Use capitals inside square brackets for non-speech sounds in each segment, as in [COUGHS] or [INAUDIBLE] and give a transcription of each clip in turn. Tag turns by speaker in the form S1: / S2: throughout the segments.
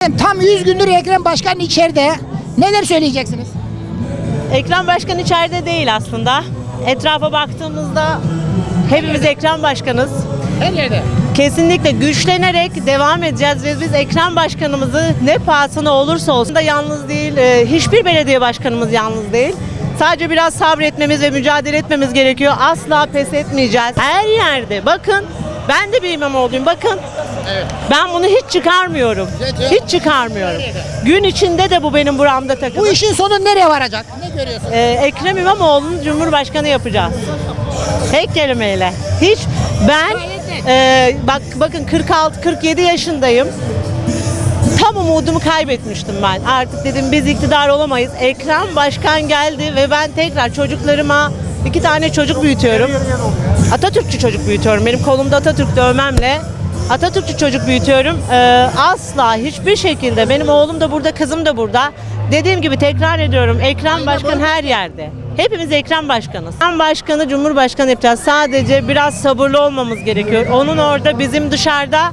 S1: Tam 100 gündür Ekrem Başkan içeride. Neler söyleyeceksiniz?
S2: Ekrem Başkan içeride değil aslında. Etrafa baktığımızda hepimiz Ekrem Başkanız.
S1: Her yerde.
S2: Kesinlikle güçlenerek devam edeceğiz ve biz Ekrem Başkanımızı ne pahasına olursa olsun da yalnız değil, e, hiçbir belediye başkanımız yalnız değil. Sadece biraz sabretmemiz ve mücadele etmemiz gerekiyor. Asla pes etmeyeceğiz. Her yerde bakın ben de bir İmamoğlu'yum bakın. Ben bunu hiç çıkarmıyorum. Hiç çıkarmıyorum. Gün içinde de bu benim buramda takılı.
S1: Bu işin sonu nereye varacak? Ne görüyorsun?
S2: Ee, Ekrem İmamoğlu'nu Cumhurbaşkanı yapacağız. Tek kelimeyle. Hiç ben e, bak bakın 46 47 yaşındayım. Tam umudumu kaybetmiştim ben. Artık dedim biz iktidar olamayız. Ekrem Başkan geldi ve ben tekrar çocuklarıma iki tane çocuk büyütüyorum. Atatürkçü çocuk büyütüyorum. Benim kolumda Atatürk dövmemle Atatürkçü çocuk büyütüyorum. Ee, asla hiçbir şekilde benim oğlum da burada, kızım da burada. Dediğim gibi tekrar ediyorum. Ekrem Başkan her yerde. Hepimiz Ekrem Başkanız. Ekrem Başkanı Cumhurbaşkanı yapacağız. Sadece biraz sabırlı olmamız gerekiyor. Onun orada, bizim dışarıda.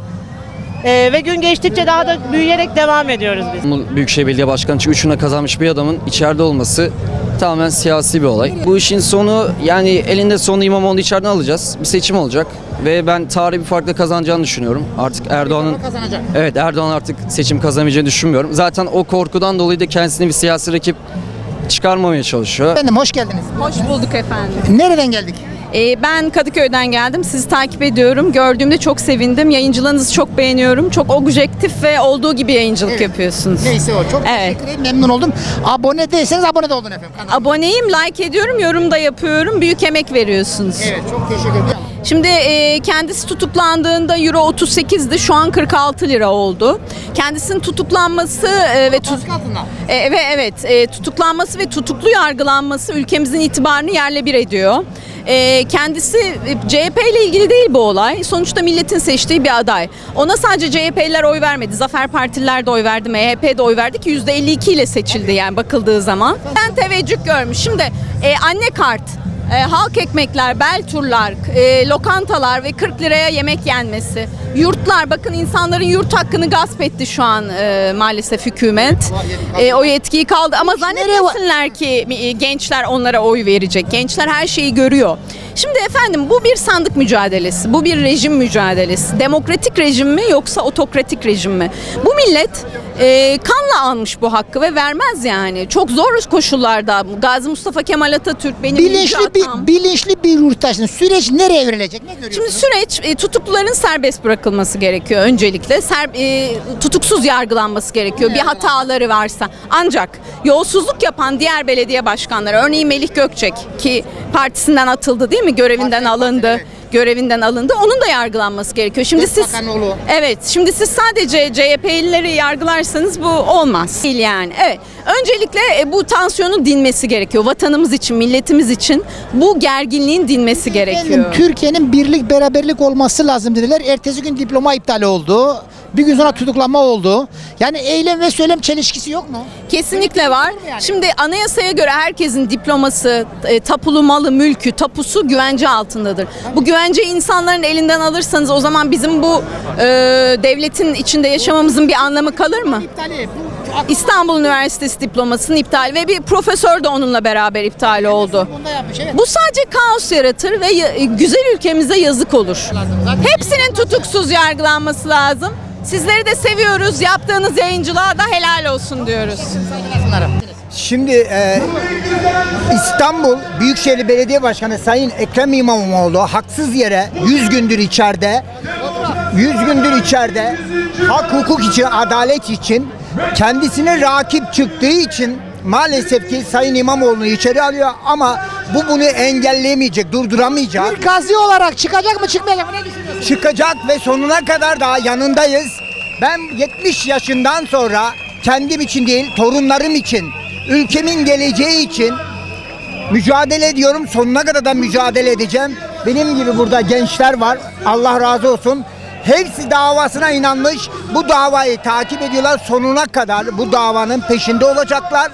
S2: Ee, ve gün geçtikçe daha da büyüyerek devam ediyoruz biz.
S3: İstanbul Büyükşehir Belediye Başkanı çünkü üçüne kazanmış bir adamın içeride olması tamamen siyasi bir olay. Bu işin sonu yani elinde sonunda İmamoğlu içeriden alacağız. Bir seçim olacak ve ben tarihi bir farkla kazanacağını düşünüyorum. Artık Erdoğan'ın. Evet Erdoğan artık seçim kazanamayacağını düşünmüyorum. Zaten o korkudan dolayı da kendisini bir siyasi rakip çıkarmamaya çalışıyor.
S1: Efendim hoş geldiniz.
S4: Hoş bulduk efendim.
S1: Nereden geldik?
S4: Ee, ben Kadıköy'den geldim. Sizi takip ediyorum. Gördüğümde çok sevindim. Yayıncılığınızı çok beğeniyorum. Çok objektif ve olduğu gibi yayıncılık
S1: Evet.
S4: yapıyorsunuz.
S1: Neyse o. Çok
S4: Evet.
S1: teşekkür ederim. Memnun oldum. Abone değilseniz abone de olun efendim. Kanalıma.
S4: Aboneyim, like ediyorum, yorum da yapıyorum. Büyük emek veriyorsunuz.
S1: Evet çok teşekkür ederim.
S4: Şimdi e, kendisi tutuklandığında euro 38'di. Şu an 46 lira oldu. Kendisinin tutuklanması e, ve tut-. E, ve evet e, tutuklanması ve tutuklu yargılanması ülkemizin itibarını yerle bir ediyor. E, kendisi e, CHP ile ilgili değil bu olay. Sonuçta milletin seçtiği bir aday. Ona sadece CHP'liler oy vermedi. Zafer Partililer de oy verdi, MHP de oy verdi ki %52 ile seçildi yani bakıldığı zaman. Ben teveccüh görmüş. Şimdi e, anne kart e, halk ekmekler, bel turlar, e, lokantalar ve 40 liraya yemek yenmesi. Yurtlar, bakın insanların yurt hakkını gasp etti şu an e, maalesef hükümet. E, o yetkiyi kaldı ama zannetmesinler ki e, gençler onlara oy verecek. Gençler her şeyi görüyor. Şimdi efendim bu bir sandık mücadelesi, bu bir rejim mücadelesi. Demokratik rejim mi yoksa otokratik rejim mi? Bu millet e, kanla almış bu hakkı ve vermez yani. Çok zor koşullarda. Gazi Mustafa Kemal Atatürk benim
S1: Bilinçli bir, bilinçli bir yurttaşın süreç nereye evrilecek? Ne görüyorsunuz?
S4: Şimdi süreç e, tutukluların serbest bırakılması gerekiyor öncelikle. Ser, e, tutuksuz yargılanması gerekiyor bir hataları varsa. Ancak yolsuzluk yapan diğer belediye başkanları örneğin Melih Gökçek ki partisinden atıldı değil mi? Görevinden alındı. Görevinden alındı. Onun da yargılanması gerekiyor. Şimdi siz. Evet, şimdi siz sadece CHP'lileri yargılarsanız bu olmaz. Değil yani. Evet. Öncelikle e, bu tansiyonun dinmesi gerekiyor. Vatanımız için, milletimiz için bu gerginliğin dinmesi gerekiyor.
S1: Türkiye'nin birlik beraberlik olması lazım dediler. Ertesi gün diploma iptal oldu. Bir gün sonra tutuklanma oldu. Yani eylem ve söylem çelişkisi yok mu?
S4: Kesinlikle var.
S1: yani?
S4: Şimdi anayasaya göre herkesin diploması, e, tapulu malı, mülkü, tapusu güvence altındadır. Bu güvence insanların elinden alırsanız o zaman bizim bu e, devletin içinde yaşamamızın bir anlamı kalır mı?
S1: İptali.
S4: İstanbul Üniversitesi diplomasının iptal ve bir profesör de onunla beraber iptal oldu. Bu sadece kaos yaratır ve güzel ülkemize yazık olur. Hepsinin tutuksuz yargılanması lazım. Sizleri de seviyoruz. Yaptığınız yayıncılığa da helal olsun diyoruz.
S5: Şimdi e, İstanbul Büyükşehir Belediye Başkanı Sayın Ekrem İmamoğlu haksız yere 100 gündür içeride 100 gündür içeride hak hukuk için, adalet için kendisine rakip çıktığı için maalesef ki Sayın İmamoğlu'nu içeri alıyor ama bu bunu engelleyemeyecek, durduramayacak.
S1: Bir gazi olarak çıkacak mı çıkmayacak mı? Ne düşünüyorsunuz?
S5: çıkacak ve sonuna kadar da yanındayız. Ben 70 yaşından sonra kendim için değil, torunlarım için, ülkemin geleceği için mücadele ediyorum. Sonuna kadar da mücadele edeceğim. Benim gibi burada gençler var. Allah razı olsun. Hepsi davasına inanmış. Bu davayı takip ediyorlar sonuna kadar. Bu davanın peşinde olacaklar.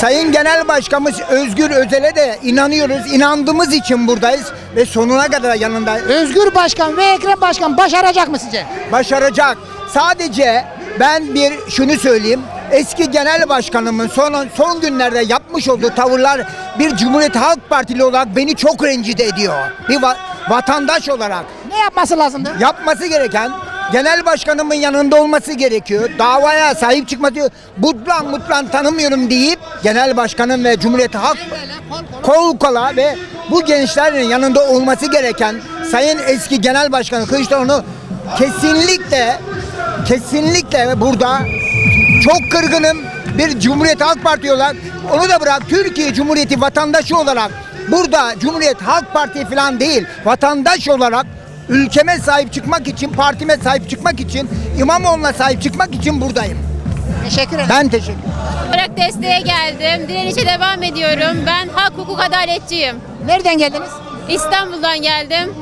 S5: Sayın Genel Başkanımız Özgür Özel'e de inanıyoruz. İnandığımız için buradayız ve sonuna kadar yanında
S1: Özgür Başkan ve Ekrem Başkan başaracak mı sizce?
S5: başaracak. Sadece Ben bir şunu söyleyeyim. Eski genel başkanımın son son günlerde yapmış olduğu tavırlar bir Cumhuriyet Halk Partili olarak beni çok rencide ediyor. Bir va- vatandaş olarak
S1: Ne yapması lazımdı?
S5: yapması gereken genel başkanımın yanında olması gerekiyor. Davaya sahip çıkma diyor. Mutlan mutlan tanımıyorum deyip genel başkanın ve Cumhuriyet Halk kol kola ve bu gençlerin yanında olması gereken Sayın eski Genel Başkanı Kılıçdaroğlu kesinlikle kesinlikle burada çok kırgınım. Bir Cumhuriyet Halk Parti olarak onu da bırak Türkiye Cumhuriyeti vatandaşı olarak burada Cumhuriyet Halk Parti falan değil vatandaş olarak ülkeme sahip çıkmak için partime sahip çıkmak için İmamoğlu'na sahip çıkmak için buradayım.
S1: Teşekkür ederim.
S5: Ben teşekkür
S6: olarak desteğe geldim. Direnişe devam ediyorum. Ben hak, hukuk, adaletçiyim.
S1: Nereden geldiniz?
S6: İstanbul'dan geldim.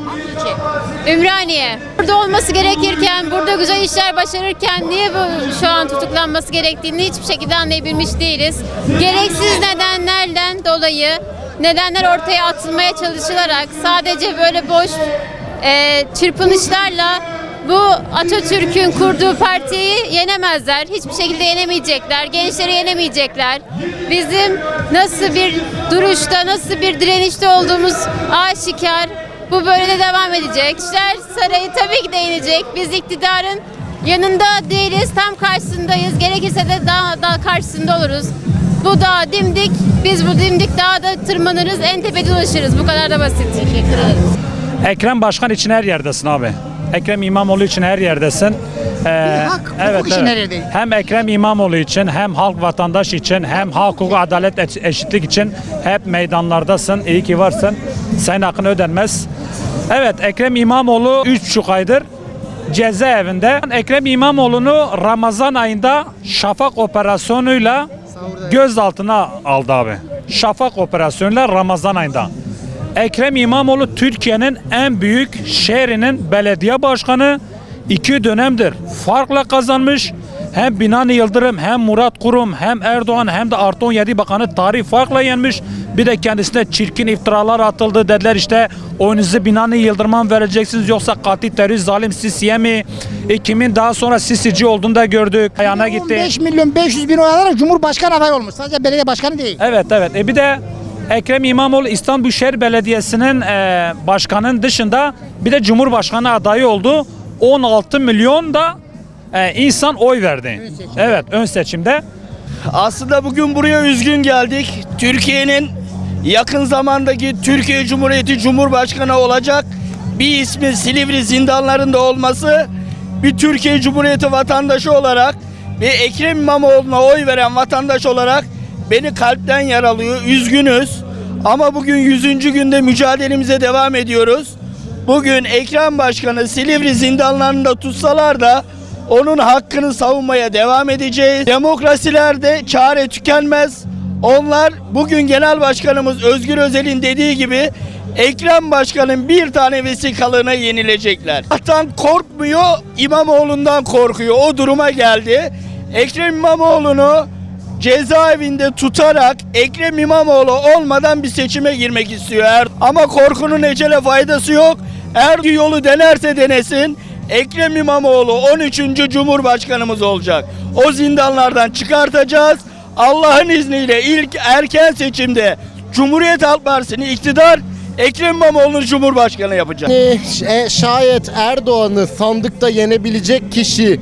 S6: Ümraniye. Burada olması gerekirken, burada güzel işler başarırken niye bu şu an tutuklanması gerektiğini hiçbir şekilde anlayabilmiş değiliz. Gereksiz nedenlerden dolayı nedenler ortaya atılmaya çalışılarak sadece böyle boş e, çırpınışlarla bu Atatürk'ün kurduğu partiyi yenemezler. Hiçbir şekilde yenemeyecekler. Gençleri yenemeyecekler. Bizim nasıl bir duruşta, nasıl bir direnişte olduğumuz aşikar. Bu böyle de devam edecek. İşler Sarayı tabii ki de yenecek. Biz iktidarın yanında değiliz, tam karşısındayız. Gerekirse de daha da karşısında oluruz. Bu dağ dimdik, biz bu dimdik dağda tırmanırız, en tepede ulaşırız. Bu kadar da basit. Teşekkür ederim.
S7: Ekrem Başkan için her yerdesin abi. Ekrem İmamoğlu için her yerdesin. Ee,
S1: hak, hukuk için her.
S7: Hem Ekrem İmamoğlu için hem halk vatandaş için hem hak hukuk adalet eş- eşitlik için hep meydanlardasın. İyi ki varsın. Senin hakkın ödenmez. Evet Ekrem İmamoğlu 3,5 aydır cezaevinde. Ekrem İmamoğlu'nu Ramazan ayında şafak operasyonuyla gözaltına aldı abi. Şafak operasyonuyla Ramazan ayında. Ekrem İmamoğlu Türkiye'nin en büyük şehrinin belediye başkanı iki dönemdir farkla kazanmış. Hem Binani Yıldırım hem Murat Kurum hem Erdoğan hem de artı 17 bakanı tarih farkla yenmiş. Bir de kendisine çirkin iftiralar atıldı. Dediler işte oyunuzu Binani Yıldırım'a vereceksiniz yoksa katil terörist zalim Sisi'ye mi? E, kimin daha sonra Sisici olduğunu da gördük. Ayağına gitti.
S1: 15 milyon 500 bin oy alarak Cumhurbaşkanı adayı olmuş. Sadece belediye başkanı değil.
S7: Evet evet. E bir de Ekrem İmamoğlu İstanbul Büyükşehir Belediyesi'nin e, başkanın dışında bir de Cumhurbaşkanı adayı oldu. 16 milyon da e, insan oy verdi. Evet ön seçimde.
S8: Aslında bugün buraya üzgün geldik. Türkiye'nin yakın zamandaki Türkiye Cumhuriyeti Cumhurbaşkanı olacak bir ismin Silivri zindanlarında olması bir Türkiye Cumhuriyeti vatandaşı olarak ve Ekrem İmamoğlu'na oy veren vatandaş olarak beni kalpten yaralıyor. Üzgünüz. Ama bugün 100. günde mücadelemize devam ediyoruz. Bugün Ekrem Başkanı Silivri zindanlarında tutsalar da onun hakkını savunmaya devam edeceğiz. Demokrasilerde çare tükenmez. Onlar bugün Genel Başkanımız Özgür Özel'in dediği gibi Ekrem Başkan'ın bir tane vesikalığına yenilecekler. Allah'tan korkmuyor, İmamoğlu'ndan korkuyor. O duruma geldi. Ekrem İmamoğlu'nu cezaevinde tutarak Ekrem İmamoğlu olmadan bir seçime girmek istiyor. Er- Ama korkunun ecele faydası yok. Eğer yolu denerse denesin Ekrem İmamoğlu 13. Cumhurbaşkanımız olacak. O zindanlardan çıkartacağız. Allah'ın izniyle ilk erken seçimde Cumhuriyet Halk Partisi'ni iktidar Ekrem İmamoğlu'nu Cumhurbaşkanı yapacak.
S9: E, şayet Erdoğan'ı sandıkta yenebilecek kişi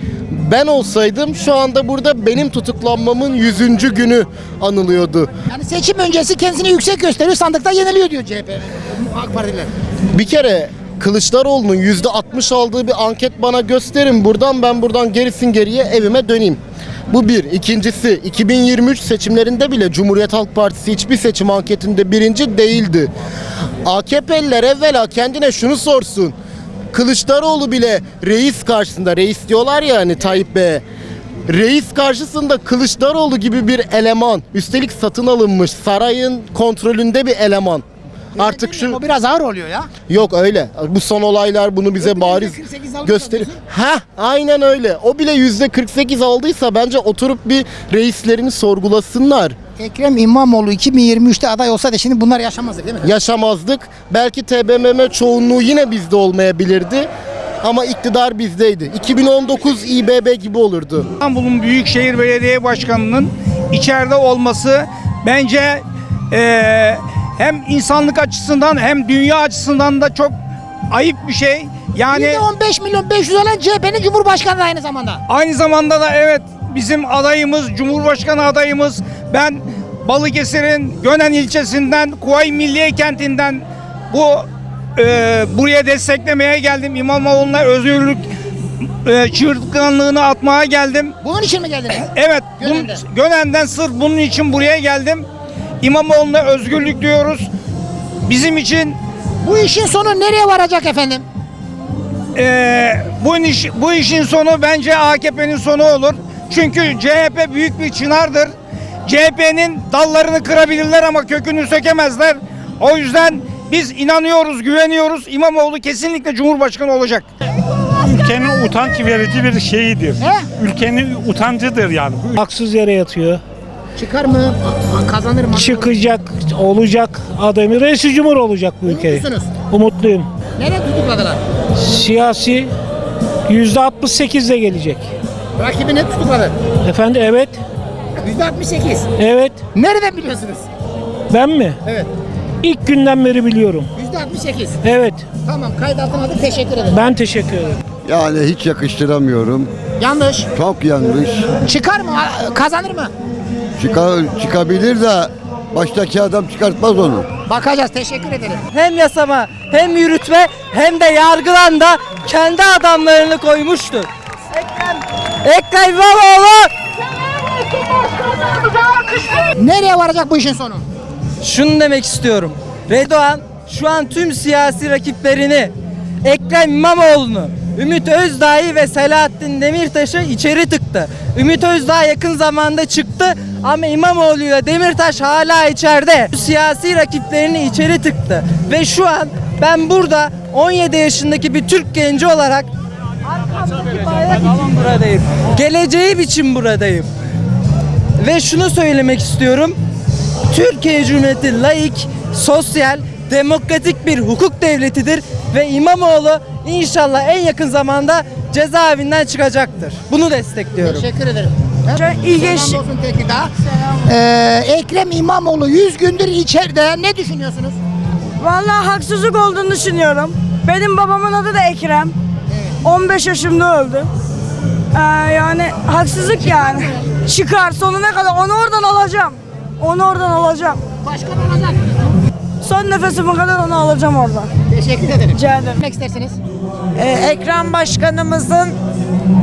S9: ben olsaydım şu anda burada benim tutuklanmamın 100. günü anılıyordu.
S1: Yani seçim öncesi kendisini yüksek gösteriyor sandıkta yeniliyor diyor CHP. AK Partililer.
S9: Bir kere Kılıçdaroğlu'nun %60 aldığı bir anket bana gösterin buradan ben buradan gerisin geriye evime döneyim. Bu bir. İkincisi 2023 seçimlerinde bile Cumhuriyet Halk Partisi hiçbir seçim anketinde birinci değildi. AKP'liler evvela kendine şunu sorsun. Kılıçdaroğlu bile reis karşısında reis diyorlar ya hani Tayyip Bey'e. Reis karşısında Kılıçdaroğlu gibi bir eleman, üstelik satın alınmış sarayın kontrolünde bir eleman. Artık şu
S1: O biraz ağır oluyor ya.
S9: Yok öyle. Bu son olaylar bunu bize
S1: bile
S9: bariz
S1: %48 aldıysa
S9: gösterir. Ha, aynen öyle. O bile yüzde 48 aldıysa bence oturup bir reislerini sorgulasınlar.
S1: Ekrem İmamoğlu 2023'te aday olsaydı şimdi bunlar yaşamazdık değil mi?
S9: Yaşamazdık. Belki TBMM çoğunluğu yine bizde olmayabilirdi. ama iktidar bizdeydi. 2019 İBB gibi olurdu.
S10: İstanbul'un Büyükşehir Belediye Başkanı'nın içeride olması bence eee, hem insanlık açısından hem dünya açısından da çok ayıp bir şey. Yani
S1: %15 milyon 500 olan CHP'nin Cumhurbaşkanı da aynı zamanda.
S10: aynı zamanda da evet bizim adayımız, Cumhurbaşkanı adayımız ben Balıkesir'in Gönen ilçesinden Kuvayi Milliye Kenti'nden bu eee, buraya desteklemeye geldim. İmamoğlu'na özgürlük eee çığırtkanlığını atmaya geldim.
S1: Bunun için mi geldiniz? [COUGHS]
S10: Evet,
S1: Gönen'den.
S10: Gönen'den sırf bunun için buraya geldim. İmamoğlu'na özgürlük diyoruz. Bizim için
S1: Bu işin sonu nereye varacak efendim?
S10: eee, bu, iş, bu işin sonu bence AKP'nin sonu olur. Çünkü CHP büyük bir çınardır. CHP'nin dallarını kırabilirler ama kökünü sökemezler. O yüzden biz inanıyoruz, güveniyoruz. İmamoğlu kesinlikle Cumhurbaşkanı olacak.
S11: Ülkenin utanç verici bir şeyidir.
S1: He?
S11: Ülkenin utancıdır yani.
S12: Haksız yere yatıyor.
S1: Çıkar mı? Kazanır mı?
S12: Çıkacak, olacak adamı reis cumhur olacak bu.
S1: Umutlusunuz.
S12: Umutluyum.
S1: Nereye tutukladılar?
S12: Siyasi yüzde 68 de gelecek.
S1: Rakibini tutukladı.
S12: Efendim evet,
S1: %68.
S12: evet.
S1: Nereden biliyorsunuz?
S12: Ben mi?
S1: Evet.
S12: İlk günden beri biliyorum.
S1: %68.
S12: Evet.
S1: Tamam kayıt altına aldık teşekkür ederim.
S12: Ben teşekkür ederim.
S13: Yani hiç yakıştıramıyorum.
S1: Yanlış.
S13: Çok yanlış.
S1: Çıkar mı? Kazanır mı?
S13: Çıkar, çıkabilir de baştaki adam çıkartmaz onu.
S1: Bakacağız teşekkür ederim.
S14: Hem yasama hem yürütme hem de yargılan da kendi adamlarını koymuştur. Ekrem, İmamoğlu
S1: Nereye varacak bu işin sonu?
S14: şunu demek istiyorum. Redoğan şu an tüm siyasi rakiplerini Ekrem İmamoğlu'nu, Ümit Özdağ'ı ve Selahattin Demirtaş'ı içeri tıktı. Ümit Özdağ yakın zamanda çıktı ama İmamoğlu ile Demirtaş hala içeride. Siyasi rakiplerini içeri tıktı ve şu an ben burada 17 yaşındaki bir Türk genci olarak için buradayım. Geleceğim için buradayım. Ve şunu söylemek istiyorum. Türkiye Cumhuriyeti laik, sosyal, demokratik bir hukuk devletidir ve İmamoğlu inşallah en yakın zamanda cezaevinden çıkacaktır. Bunu destekliyorum.
S1: Teşekkür ederim.
S14: ilginç.
S1: Selam olsun tekrardan. Ee, Ekrem İmamoğlu 100 gündür içeride. Ne düşünüyorsunuz?
S14: Vallahi haksızlık olduğunu düşünüyorum. Benim babamın adı da Ekrem. 15 yaşımda öldü. Ee, yani haksızlık yani. Çıkar sonuna kadar onu oradan alacağım. Onu oradan alacağım.
S1: Başkan olacak.
S14: Son nefesime kadar onu alacağım oradan.
S1: Teşekkür ederim.
S14: Rica ederim.
S1: Ne istersiniz?
S14: Ekrem Başkanımızın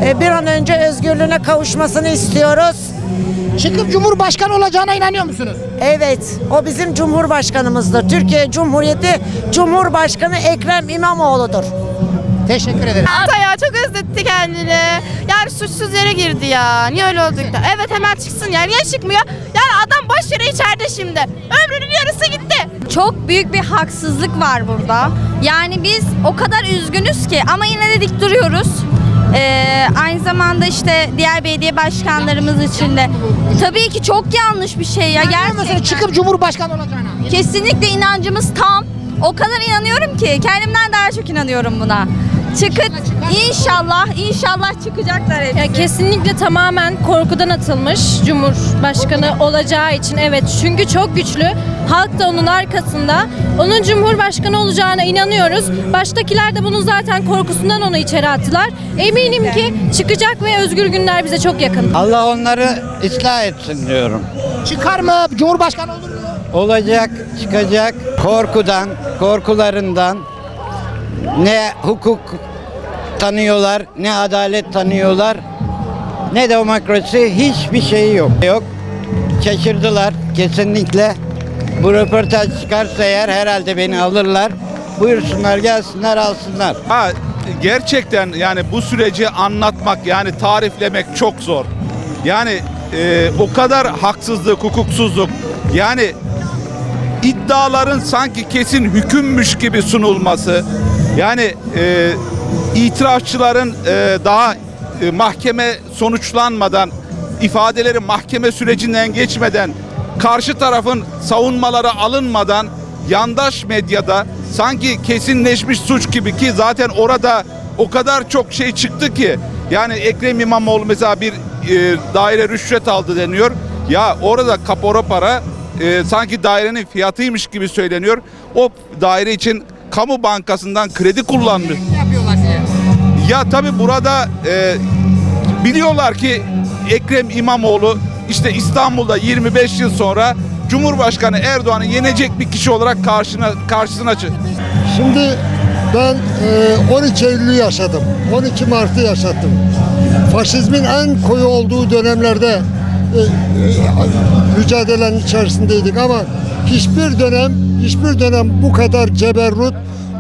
S14: e, bir an önce özgürlüğüne kavuşmasını istiyoruz.
S1: Çıkıp Cumhurbaşkanı olacağına inanıyor musunuz?
S14: Evet, o bizim Cumhurbaşkanımızdır. Türkiye Cumhuriyeti Cumhurbaşkanı Ekrem İmamoğlu'dur.
S1: Teşekkür ederim.
S15: ya çok özletti kendini. Yani suçsuz yere girdi ya. Niye öyle olduk da? Evet hemen çıksın ya. Niye çıkmıyor? Yani adam boş yere içeride şimdi. Ömrünün yarısı gitti.
S3: Çok büyük bir haksızlık var burada. Yani biz o kadar üzgünüz ki ama yine de dik duruyoruz. Ee, aynı zamanda işte diğer belediye başkanlarımız için de tabii ki çok yanlış bir şey ya gerçekten.
S1: çıkıp Cumhurbaşkanı olacağına?
S3: Kesinlikle inancımız tam. O kadar inanıyorum ki kendimden daha çok inanıyorum buna. Çıkıp inşallah inşallah çıkacaklar hepsi.
S15: Ya kesinlikle tamamen korkudan atılmış Cumhurbaşkanı olacağı için evet çünkü çok güçlü. Halk da onun arkasında. Onun Cumhurbaşkanı olacağına inanıyoruz. Baştakiler de bunun zaten korkusundan onu içeri attılar. Eminim ki çıkacak ve özgür günler bize çok yakın.
S16: Allah onları ıslah etsin diyorum.
S1: Çıkar mı? Cumhurbaşkanı olur mu?
S16: Olacak, çıkacak. Korkudan, korkularından ne hukuk tanıyorlar, ne adalet tanıyorlar, ne demokrasi hiçbir şey yok. Yok. Şaşırdılar kesinlikle. Bu röportaj çıkarsa eğer herhalde beni alırlar. Buyursunlar gelsinler alsınlar.
S17: Ha, gerçekten yani bu süreci anlatmak yani tariflemek çok zor. Yani e, o kadar haksızlık, hukuksuzluk yani iddiaların sanki kesin hükümmüş gibi sunulması yani e, itirazçıların e, daha e, mahkeme sonuçlanmadan ifadeleri mahkeme sürecinden geçmeden karşı tarafın savunmaları alınmadan yandaş medyada sanki kesinleşmiş suç gibi ki zaten orada o kadar çok şey çıktı ki yani Ekrem İmamoğlu mesela bir e, daire rüşvet aldı deniyor. Ya orada kapora para e, sanki dairenin fiyatıymış gibi söyleniyor. O daire için kamu bankasından kredi kullandı. Ya tabi burada e, biliyorlar ki Ekrem İmamoğlu işte İstanbul'da 25 yıl sonra Cumhurbaşkanı Erdoğan'ı yenecek bir kişi olarak karşına karşısına çık.
S18: Şimdi ben e, 12 Eylül'ü yaşadım. 12 Mart'ı yaşattım. Faşizmin en koyu olduğu dönemlerde e, e, mücadelenin içerisindeydik ama hiçbir dönem hiçbir dönem bu kadar ceberrut,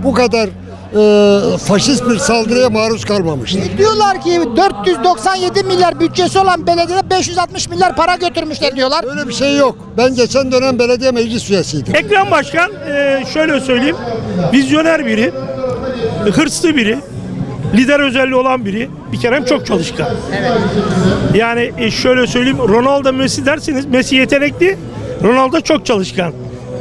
S18: bu kadar e, faşist bir saldırıya maruz kalmamıştı.
S1: Diyorlar ki 497 milyar bütçesi olan belediyede 560 milyar para götürmüşler diyorlar.
S18: Öyle bir şey yok. Ben geçen dönem belediye meclis üyesiydim.
S14: Ekrem Başkan e, şöyle söyleyeyim. Vizyoner biri, hırslı biri, lider özelliği olan biri. Bir kere hem çok çalışkan. Yani e, şöyle söyleyeyim. Ronaldo Messi derseniz Messi yetenekli, Ronaldo çok çalışkan.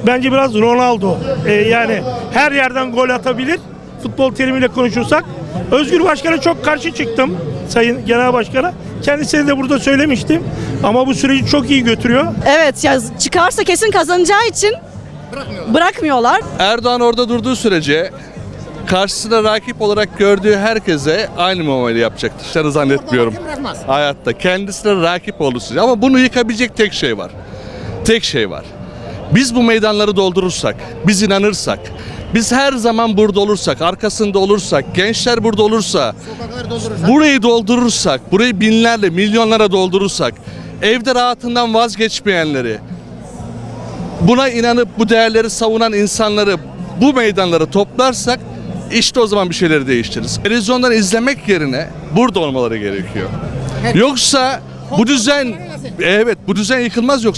S14: Bence biraz Ronaldo. E, yani her yerden gol atabilir. Futbol terimiyle konuşursak. Özgür Başkan'a çok karşı çıktım. Sayın Genel Başkan'a. Kendisine de burada söylemiştim. Ama bu süreci çok iyi götürüyor.
S4: Evet ya çıkarsa kesin kazanacağı için bırakmıyorlar.
S19: Erdoğan orada durduğu sürece karşısında rakip olarak gördüğü herkese aynı muamele yapacaktır. Dışarı zannetmiyorum. Hayatta kendisine rakip sürece. Ama bunu yıkabilecek tek şey var. Tek şey var. Biz bu meydanları doldurursak, biz inanırsak, biz her zaman burada olursak, arkasında olursak, gençler burada olursa, burayı doldurursak, burayı binlerle, milyonlara doldurursak, evde rahatından vazgeçmeyenleri, buna inanıp bu değerleri savunan insanları bu meydanlara toplarsak işte o zaman bir şeyleri değiştiririz. Televizyondan izlemek yerine burada olmaları gerekiyor. Yoksa bu düzen evet bu düzen yıkılmaz yoksa